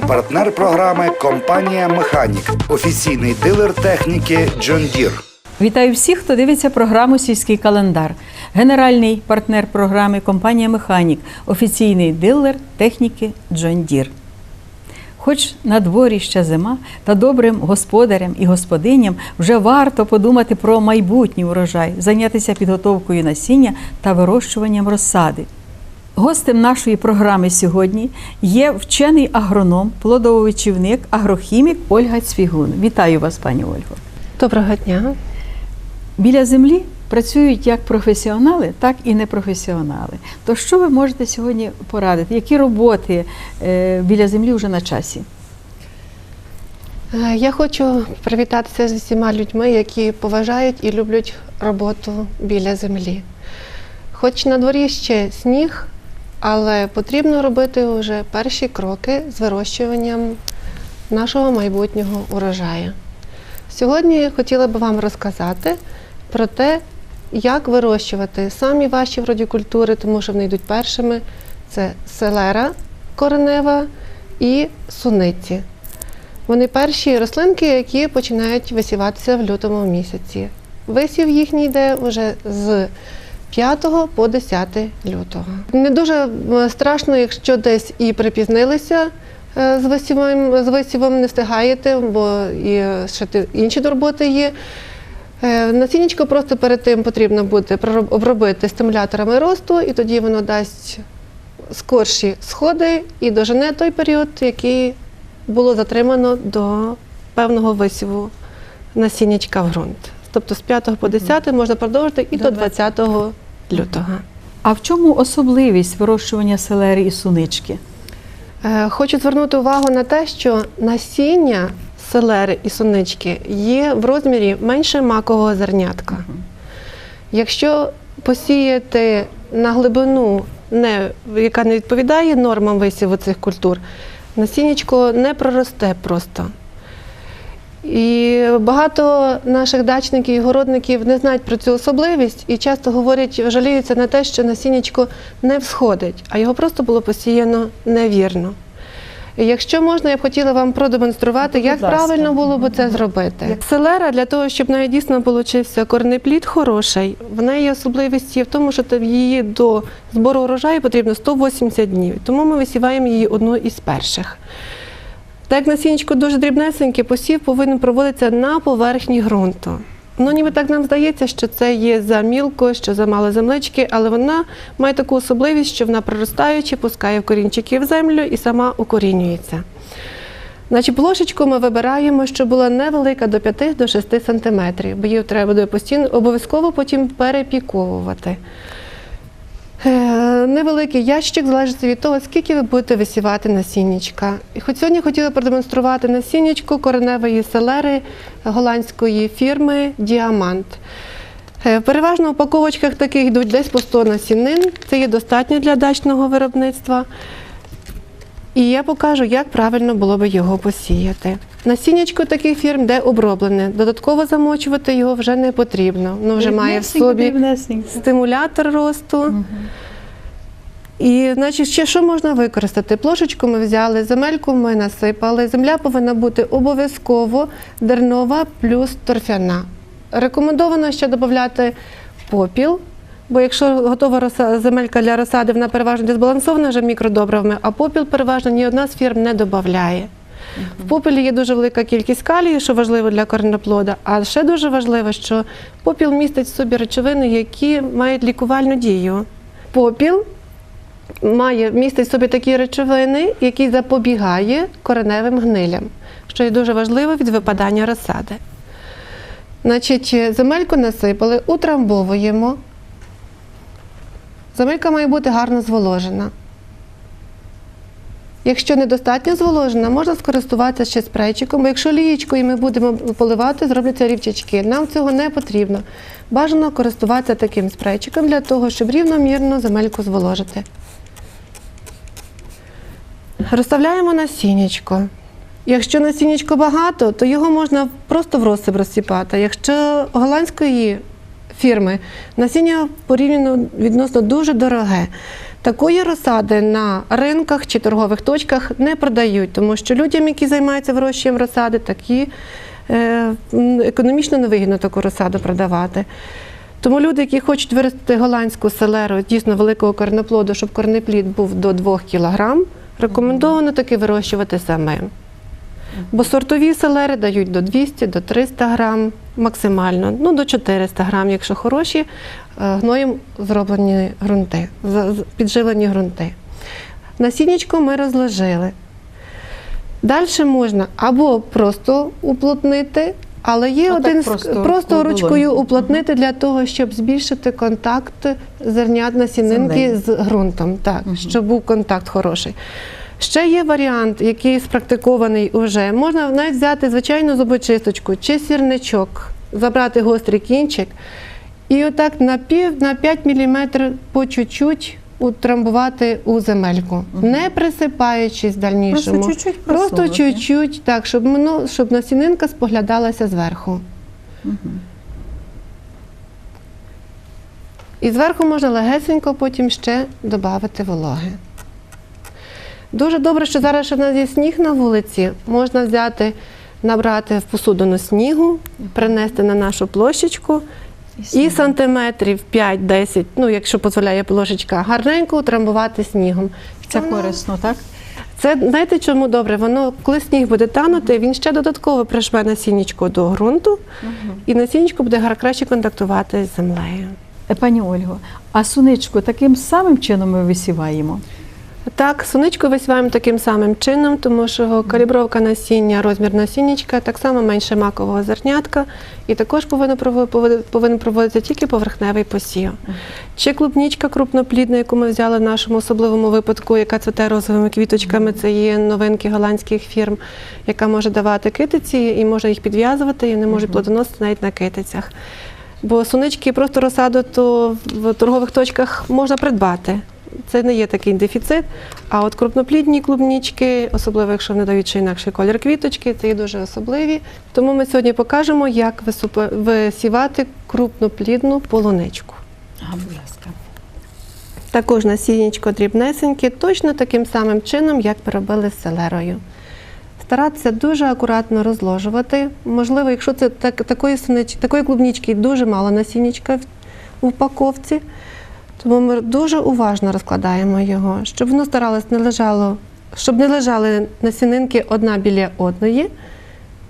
Генеральний партнер програми компанія Механік, офіційний дилер техніки John Deere. Вітаю всіх, хто дивиться програму Сільський календар. Генеральний партнер програми компанія Механік, офіційний дилер техніки John Deere. Хоч на дворі ще зима, та добрим господарям і господиням вже варто подумати про майбутній урожай, зайнятися підготовкою насіння та вирощуванням розсади. Гостем нашої програми сьогодні є вчений агроном, плодововичівник, агрохімік Ольга Цвігун. Вітаю вас, пані Ольго. Доброго дня. Біля землі працюють як професіонали, так і непрофесіонали. То що ви можете сьогодні порадити? Які роботи е, біля землі вже на часі? Е, Я хочу привітатися з усіма людьми, які поважають і люблять роботу біля землі. Хоч на дворі ще сніг, але потрібно робити вже перші кроки з вирощуванням нашого майбутнього урожаю. Сьогодні я хотіла би вам розказати про те, як вирощувати самі ваші вроді культури, тому що вони йдуть першими. Це селера коренева і суниці. Вони перші рослинки, які починають висіватися в лютому місяці. Висів їхній йде вже з 5 по 10 лютого. Не дуже е, страшно, якщо десь і припізнилися е, з висівом, з висівом не встигаєте, бо і ще інші роботи є. Е, Насіннячко просто перед тим потрібно буде обробити стимуляторами росту, і тоді воно дасть скорші сходи і дожене той період, який було затримано до певного висіву насіннячка в ґрунт. Тобто з 5 по 10 можна продовжити і До до 20 лютого. А в чому особливість вирощування селери і сунички? Е, Хочу звернути увагу на те, що насіння селери і сонички є в розмірі менше макового зернятка. Якщо посіяти на глибину, не, яка не відповідає нормам висіву цих культур, насіннячко не проросте просто. І багато наших дачників і городників не знають про цю особливість і часто говорять, жаліються на те, що насіннячко не всходить, а його просто було посіяно невірно. Якщо можна, я б хотіла вам продемонструвати, Будь як ласка. правильно було б це зробити. Селера для того, щоб неї дійсно получився корнеплід хороший, в неї особливість є в тому, що її до збору урожаю потрібно 180 днів. Тому ми висіваємо її одну із перших. Так як насіннячко дуже дрібнесеньке, посів повинен проводитися на поверхні ґрунту. Ну, ніби так нам здається, що це є за мілко, що за мало землички, але вона має таку особливість, що вона проростаючи, пускає в корінчики в землю і сама укорінюється. Значить, плошечку ми вибираємо, щоб була невелика до 5 до 6 см, бо її треба буде постійно обов'язково потім перепіковувати. Е, Невеликий ящик залежить від того, скільки ви будете висівати насіннячка. І хоч сьогодні хотіла продемонструвати насіннячко кореневої селери голландської фірми Діамант. Е, Переважно в упаковочках таких йдуть десь по 100 насінин. Це є достатньо для дачного виробництва. І я покажу, як правильно було би його посіяти. Насіннячко таких фірм, де оброблене. Додатково замочувати його вже не потрібно. Воно вже має в собі стимулятор росту. І, значить, ще що можна використати? Плошечку ми взяли, земельку ми насипали. Земля повинна бути обов'язково дернова плюс торфяна. Рекомендовано ще додати попіл, бо якщо готова роса- земелька для розсади, вона переважно дезбалансована вже мікродобривами, а попіл переважно ні одна з фірм не додає. В попелі є дуже велика кількість калію, що важливо для коренеплода, а ще дуже важливо, що попіл містить в собі речовини, які мають лікувальну дію. Попіл має містить в собі такі речовини, які запобігає кореневим гнилям, що є дуже важливо від випадання розсади. Значить, земельку насипали, утрамбовуємо. Земелька має бути гарно зволожена. Якщо недостатньо зволожена, можна скористуватися ще спрейчиком, бо якщо лієчкою ми будемо поливати, зробляться рівчачки. Нам цього не потрібно. Бажано користуватися таким спрейчиком для того, щоб рівномірно земельку зволожити. Розставляємо насіннячко. Якщо насіннячко багато, то його можна просто в розсип розсипати. Якщо голландської фірми. Насіння порівняно відносно дуже дороге. Такої розсади на ринках чи торгових точках не продають, тому що людям, які займаються вирощуванням розсади, такі е, економічно невигідно таку розсаду продавати. Тому люди, які хочуть виростити голландську селеру, дійсно великого корнеплоду, щоб корнеплід був до 2 кг, рекомендовано таки вирощувати самим. Бо сортові селери дають до 200, до 300 грам максимально, ну до 400 грам, якщо хороші е, гноєм зроблені ґрунти, підживлені ґрунти. Насіннячко ми розложили. Далі можна або просто уплотнити, але є Отак один просто просто, ручкою уплотнити для того, щоб збільшити контакт зернят насінинки з ґрунтом, так, Мгм. щоб був контакт хороший. Ще є варіант, який спрактикований уже. Можна навіть взяти звичайну зубочисточку чи сірничок, забрати гострий кінчик і отак на пів на 5 мм по чуть-чуть утрамбувати у земельку, не присипаючись в дальнішому. Просто чуть-чуть Просто чуть-чуть, так, щоб, воно, щоб насінинка споглядалася зверху. І зверху можна легесенько потім ще додати вологи. Дуже добре, що зараз ще в нас є сніг на вулиці. Можна взяти, набрати в посудину снігу, принести на нашу площечку і сантиметрів 5-10, ну якщо дозволяє плошечка, гарненько утрамбувати снігом. Це Воно- корисно, так? це знаєте, чому добре? Воно, коли сніг буде танути, він ще додатково прижме насіннячко до ґрунту, і насіннячко буде краще контактувати з землею. Е, Пані Ольго, а суничку таким самим чином ми висіваємо? Так, суничку висіваємо таким самим чином, тому що калібровка насіння, розмір насіннячка так само менше макового зернятка, і також повинен прово- повинен- повинен тільки поверхневий посів. Чи клубнічка крупноплідна, яку ми взяли в нашому особливому випадку, яка цвіте розовими квіточками, це є новинки голландських фірм, яка може давати китиці і може їх підв'язувати, і вони можуть плодоносити навіть на китицях. Бо сунички просто розсаду то в торгових точках можна придбати. Це не є такий дефіцит. А от крупноплідні клубнічки, особливо якщо вони дають ще інакший колір квіточки, це є дуже особливі. Тому ми сьогодні покажемо, як висівати крупноплідну полуничку. А, будь ласка. Також насіннячко дрібнесеньке, точно таким самим чином, як ми робили з селерою. Старатися дуже акуратно розложувати. Можливо, якщо це так, такої, такої клубнічки дуже мало насіннячка в, в упаковці, тому ми дуже уважно розкладаємо його, щоб воно старалось не лежало, щоб не лежали насінинки одна біля одної.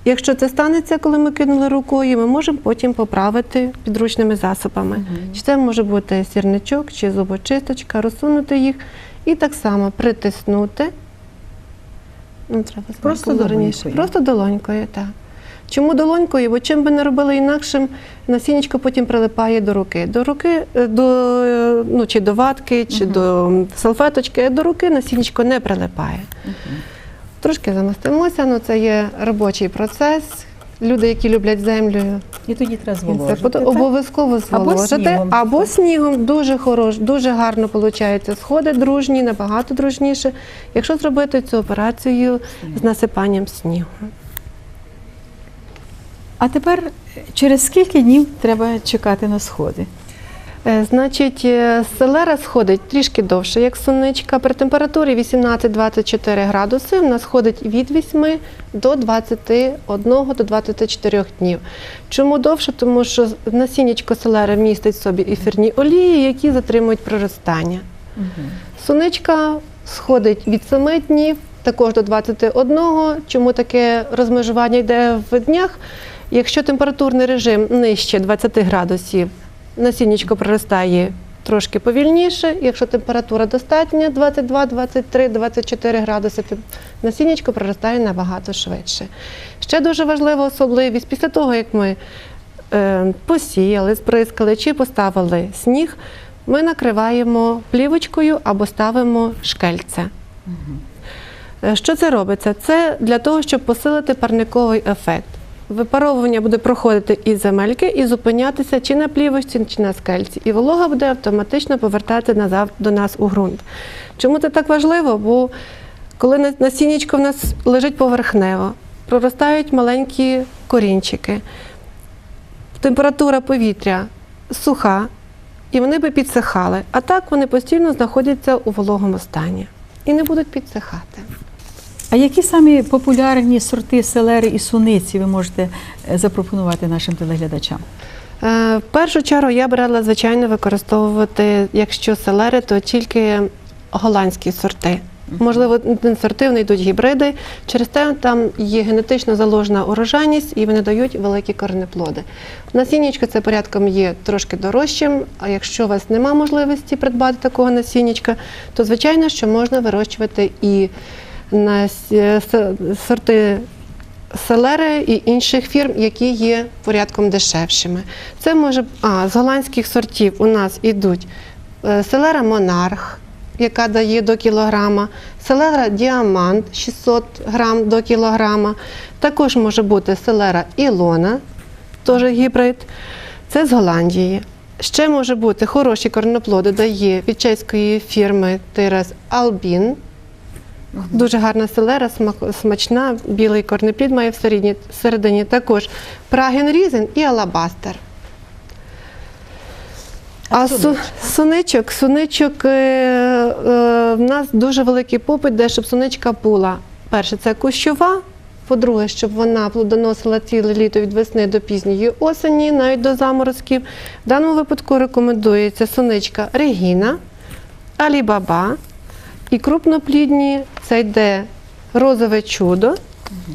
Якщо це станеться, коли ми кинули рукою, ми можемо потім поправити підручними засобами. Чи це може бути сірничок, чи зубочисточка, розсунути їх і так само притиснути. Ну, треба Просто долонькою. Просто долонькою, так. Чому долонькою? Бо чим би не робили інакшим, насіннячко потім прилипає до руки. До руки, е, до, е, ну, чи до ватки, чи до салфеточки, а до руки насіннячко не прилипає. Трошки замастимося, ну це є робочий процес. Люди, які люблять землю, І тоді треба зволожити. обов'язково Або зволожити. снігом. Або снігом дуже хорош, дуже гарно виходить. Сходи дружні, набагато дружніше, якщо зробити цю операцію з насипанням снігу. А тепер е, через скільки днів треба чекати на сходи? Е, Значить, е, селера сходить трішки довше, як суничка. При температурі 18-24 градуси в нас сходить від 8 до 21 до 24 днів. Чому довше? Тому що насіннячко селери містить в собі ефірні олії, які затримують проростання. Суничка сходить від 7 днів, також до 21. Чому таке розмежування йде в днях? Якщо температурний режим нижче 20 градусів, насіннячко проростає трошки повільніше. Якщо температура достатня 22, 23, 24 градуси, насіннячко проростає набагато швидше. Ще дуже важлива особливість після того, як ми е, посіяли, сприскали чи поставили сніг, ми накриваємо плівочкою або ставимо шкельце. Е, Що це робиться? Це для того, щоб посилити парниковий ефект. Випаровування буде проходити із земельки і зупинятися чи на плівочці, чи на скельці. І волога буде автоматично повертати назад до нас у ґрунт. Чому це так важливо? Бо коли на- насіннячко в нас лежить поверхнево, проростають маленькі корінчики, температура повітря суха, і вони би підсихали. А так вони постійно знаходяться у вологому стані і не будуть підсихати. А які самі популярні сорти селери і суниці ви можете е, запропонувати нашим телеглядачам? Е, В першу чергу я б радила, звичайно, використовувати, якщо селери, то тільки голландські сорти. Можливо, не сорти, вони йдуть гібриди. Через те там є генетично заложена урожайність і вони дають великі коренеплоди. Насіннячко це порядком є трошки дорожчим, а якщо у вас нема можливості придбати такого насіннячка, то звичайно, що можна вирощувати і е, сорти селери і інших фірм, які є порядком дешевшими. Це може а, з голландських сортів у нас ідуть е, селера Монарх, яка дає до кілограма, селера Діамант 600 грам до кілограма. Також може бути селера Ілона, теж гібрид. Це з Голландії. Ще може бути хороші корноплоди, дає від чеської фірми Тирас Албін. Дуже гарна селера, смачна, білий корнеплід має всередині, також Праген Різен і Алабастер. А суничок, суничок е, е, в нас дуже великий попит, де щоб суничка була. Перше, це кущова. По-друге, щоб вона плодоносила ціле літо від весни до пізньої осені, навіть до заморозків. В даному випадку рекомендується суничка Регіна, Алібаба. І крупноплідні це йде розове чудо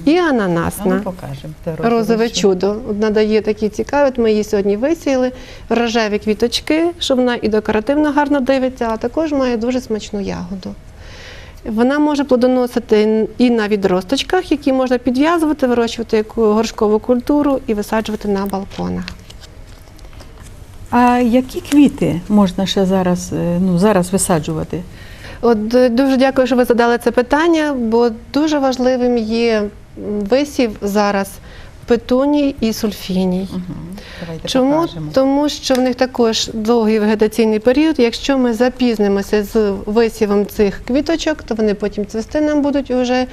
і ананасна. покажемо. Розове чудо. Одна дає такі цікаві. От ми її сьогодні висіяли. Рожеві квіточки, що вона і декоративно гарно дивиться, а також має дуже смачну ягоду. Вона може плодоносити і на відросточках, які можна підв'язувати, вирощувати як горшкову культуру і висаджувати на балконах. А які квіти можна ще зараз, е, ну, зараз висаджувати? От е, дуже дякую, що ви задали це питання, бо дуже важливим є висів зараз петуній і сульфіній. Давайте Чому? покажемо. Тому що в них також довгий вегетаційний період. Якщо ми запізнимося з висівом цих квіточок, то вони потім цвісти нам будуть уже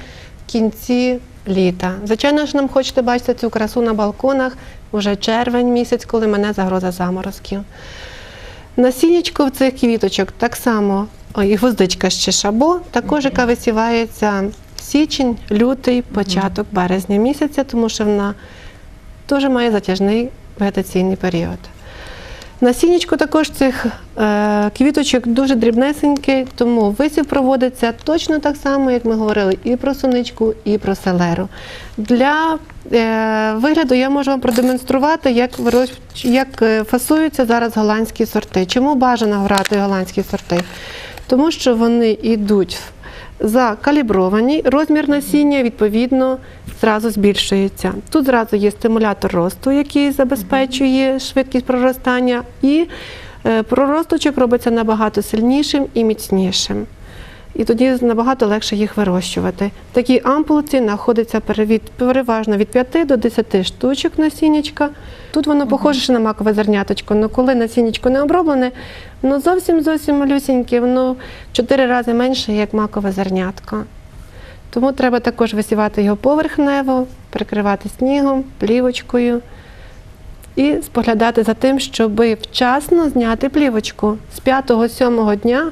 в кінці літа. Звичайно ж, нам хочете бачити цю красу на балконах уже червень місяць, коли мене загроза заморозків. Насіннячко в цих квіточок так само, і гвоздичка ще шабо, також яка висівається січень, лютий, початок березня місяця, тому що вона теж має затяжний вегетаційний період. Насіннячко також цих е, квіточок дуже дрібнесенький, тому висів проводиться точно так само, як ми говорили, і про соничку, і про селеру. Для е, вигляду я можу вам продемонструвати, як, як е, фасуються зараз голландські сорти. Чому бажано грати голландські сорти? Тому що вони йдуть закалібровані, розмір насіння відповідно зразу збільшується. Тут зразу є стимулятор росту, який забезпечує швидкість проростання, і е, проросточок робиться набагато сильнішим і міцнішим. І тоді набагато легше їх вирощувати. В такій ампулці знаходиться переважно від 5 до 10 штучок насіннячка. Тут воно похоже на макове зерняточко, але коли насіннячко не оброблене, воно зовсім зовсім малюсіньке, воно в 4 рази менше, як макове зернятко. Тому треба також висівати його поверхнево, прикривати снігом, плівочкою і споглядати за тим, щоб вчасно зняти плівочку. З 5-7 дня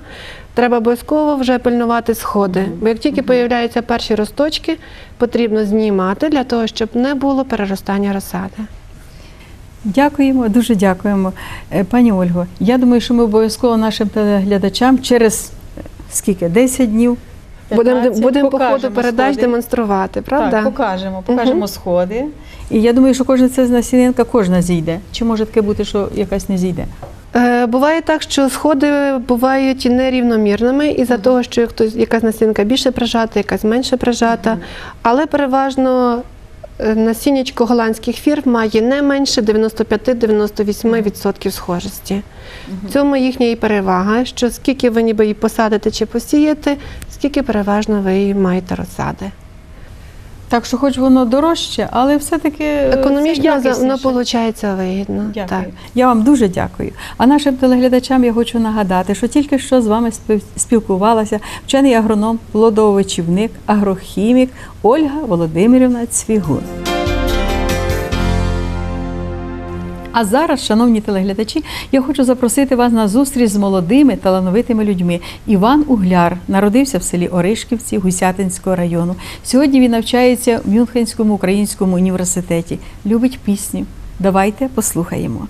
треба обов'язково вже пильнувати сходи. Бо як тільки появляються перші росточки, потрібно знімати для того, щоб не було переростання розсади. Дякуємо, дуже дякуємо. Е, Пані Ольго, я думаю, що ми обов'язково нашим телеглядачам через е, скільки? 10 днів. Будемо 15, будемо по ходу передач сходи. демонструвати, правда? Так, покажемо, покажемо Мгм. сходи. І я думаю, що кожна це насінинка кожна зійде. Чи може таке бути, що якась не зійде? Буває так, що сходи бувають нерівномірними із-за того, що хтось якась насінка більше прижата, якась менше прижата. Але переважно е, насіннячко голландських фірм має не менше 95-98% схожості. В цьому їхня і перевага, що скільки ви ніби її посадите чи посієте, скільки переважно ви її маєте розсади. Так що, хоч воно дорожче, але все-таки е, Економічно за- воно виходить вигідно. Дякую. Так. Я вам дуже дякую. А нашим телеглядачам я хочу нагадати, що тільки що з вами спілкувалася вчений агроном, плодовичівник, агрохімік Ольга Володимирівна Цвігун. А зараз, шановні телеглядачі, я хочу запросити вас на зустріч з молодими талановитими людьми. Іван Угляр народився в селі Оришківці Гусятинського району. Сьогодні він навчається в Мюнхенському українському університеті. Любить пісню. Давайте послухаємо.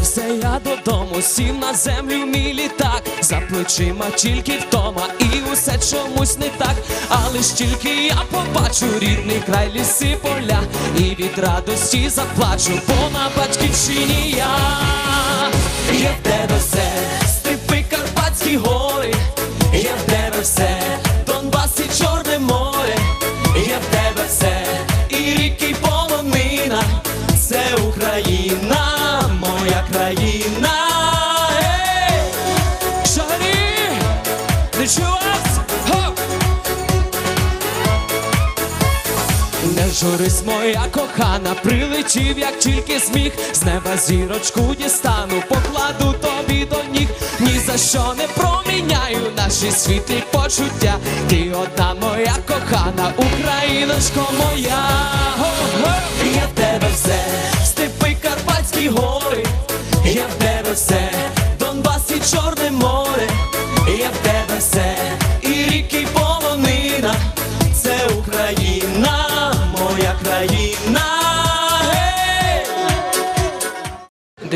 Повернувся я додому, сів на землю мій літак, за плечима тільки втома, і усе чомусь не так. Але ж тільки я побачу рідний край ліси поля, і від радості заплачу, бо на батьківщині я є в тебе моя кохана, прилетів, як тільки зміг, з неба зірочку дістану, покладу тобі до ніг, ні за що не проміняю наші світлі почуття. Ти одна моя кохана, Україночко моя. Я в тебе все, степи Карпатські гори, я в тебе все,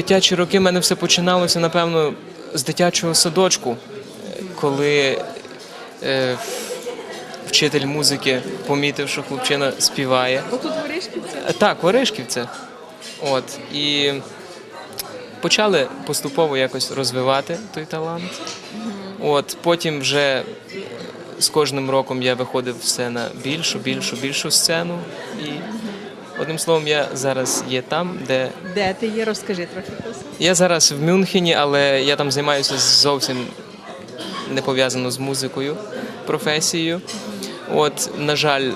Дитячі роки в мене все починалося, напевно, з дитячого садочку, коли е, вчитель музики помітив, що хлопчина співає. Отут в Оришківці? Е, Так, в Оришківце. От. І почали поступово якось розвивати той талант. От, потім вже з кожним роком я виходив все на більшу, більшу, більшу сцену. І одним словом, я зараз є там, де Де ти є? Розкажи трохи. я зараз в Мюнхені, але я там займаюся зовсім не пов'язано з музикою, професією. От, на жаль,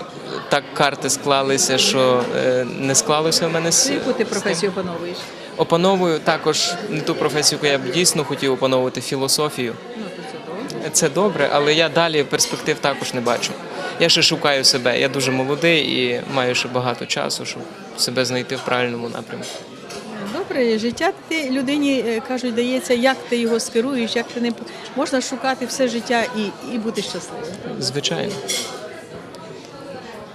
так карти склалися, що е, не склалося в мене з Яку ти професію опановуєш? Опановую також не ту професію, яку я б дійсно хотів опановувати філософію. Ну, то це добре. Це добре, але я далі перспектив також не бачу. Я ще шукаю себе. Я дуже молодий і маю ще багато часу, щоб себе знайти в правильному напрямку. Добре, життя ти людині е, кажуть, дається, як ти його скеруєш, як ти не можна шукати все життя і, і бути щасливим. Звичайно.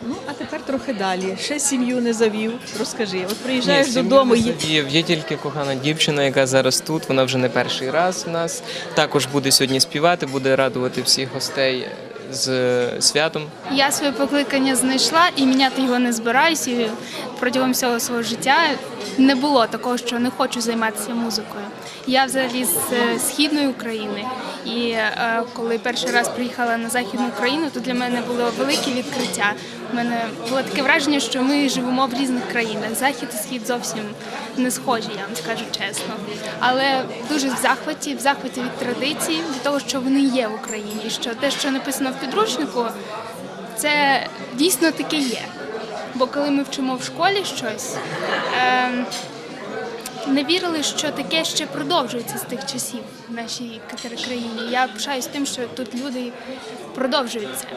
Ну а тепер трохи далі. Ще сім'ю не завів. Розкажи. От приїжджаєш Ні, додому. не завів. Є тільки кохана дівчина, яка зараз тут. Вона вже не перший раз в нас. Також буде сьогодні співати, буде радувати всіх гостей з святом. Я своє покликання знайшла і міняти його не збираюся. Протягом всього свого життя не було такого, що не хочу займатися музикою. Я взагалі з е, східної України, і е, коли перший раз приїхала на західну Україну, то для мене було велике відкриття. У мене було таке враження, що ми живемо в різних країнах. Захід і схід зовсім не схожі, я вам скажу чесно. Але дуже в захваті, в захваті від традицій, від того, що вони є в Україні, що те, що написано в підручнику, це дійсно таке є. Бо коли ми вчимо в школі щось, ем, не вірили, що таке ще продовжується з тих часів в нашій кра- країні. Я пишаюсь тим, що тут люди продовжують це,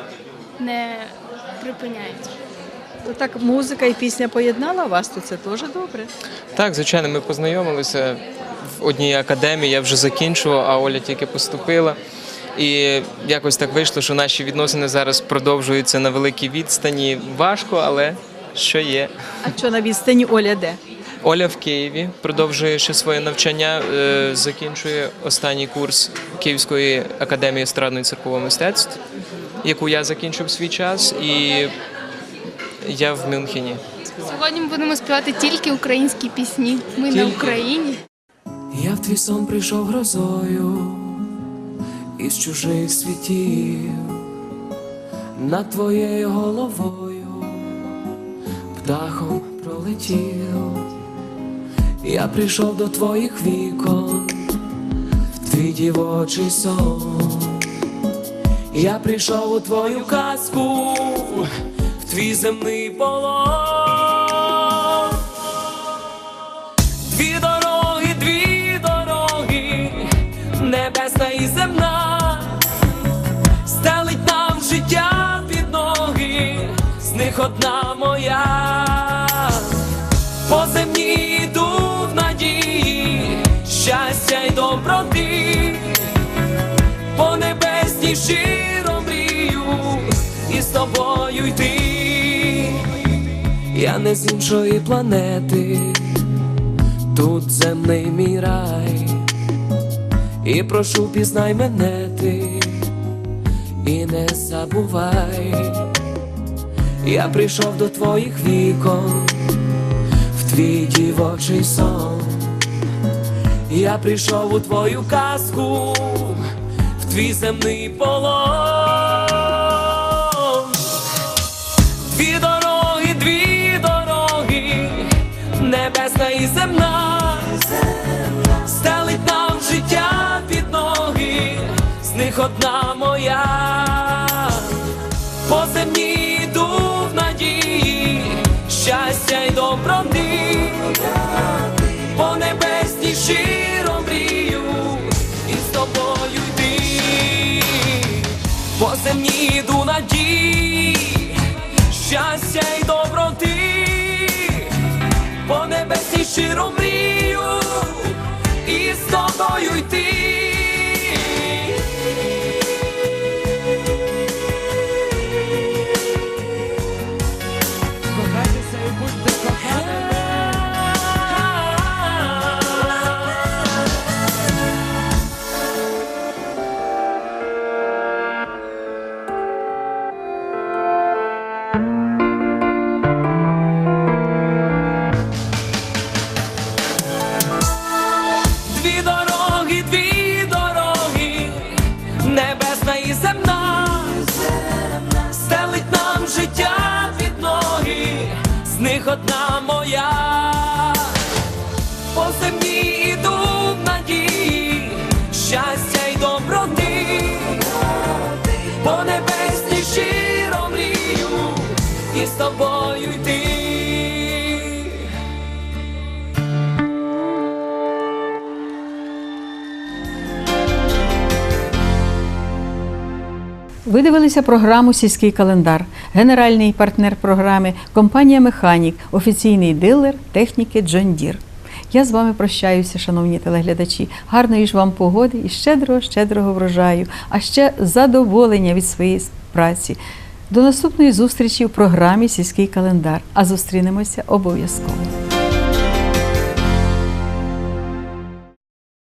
не припиняють. То так музика і пісня поєднала вас, то це теж добре. Так, звичайно, ми познайомилися в одній академії. Я вже закінчував, а Оля тільки поступила. І якось так вийшло, що наші відносини зараз продовжуються на великій відстані. Важко, але що є. А що на відстані Оля де? Оля в Києві продовжує ще своє навчання, е, закінчує останній курс Київської академії естрадного і циркового мистецтв, яку я закінчив свій час, і я в Мюнхені. Сьогодні ми будемо співати тільки українські пісні. Ми на Україні. Я в твій сон прийшов грозою із чужих світів, над твоєю головою птахом пролетів. Я прийшов до твоїх вікон, в твій дівочий сон. Я прийшов у твою казку, в твій земний полон. Них одна моя. По землі йду в надії, щастя й доброти, по небесній широ мрію, і з тобою йти. Я не з іншої планети, тут земний мій рай, і прошу пізнай мене ти, і не забувай, я прийшов до твоїх вікон, в твій дівочий сон, я прийшов у твою казку, в твій земний полон. Надії щастя й доброти, по небесі щиро мрію, і з тобою йти. Ви дивилися програму Сільський календар, генеральний партнер програми, компанія Механік, офіційний дилер техніки Джон Дір. Я з вами прощаюся, шановні телеглядачі. Гарної ж вам погоди і щедрого, щедрого врожаю, а ще задоволення від своєї праці. До наступної зустрічі в програмі Сільський календар. А зустрінемося обов'язково.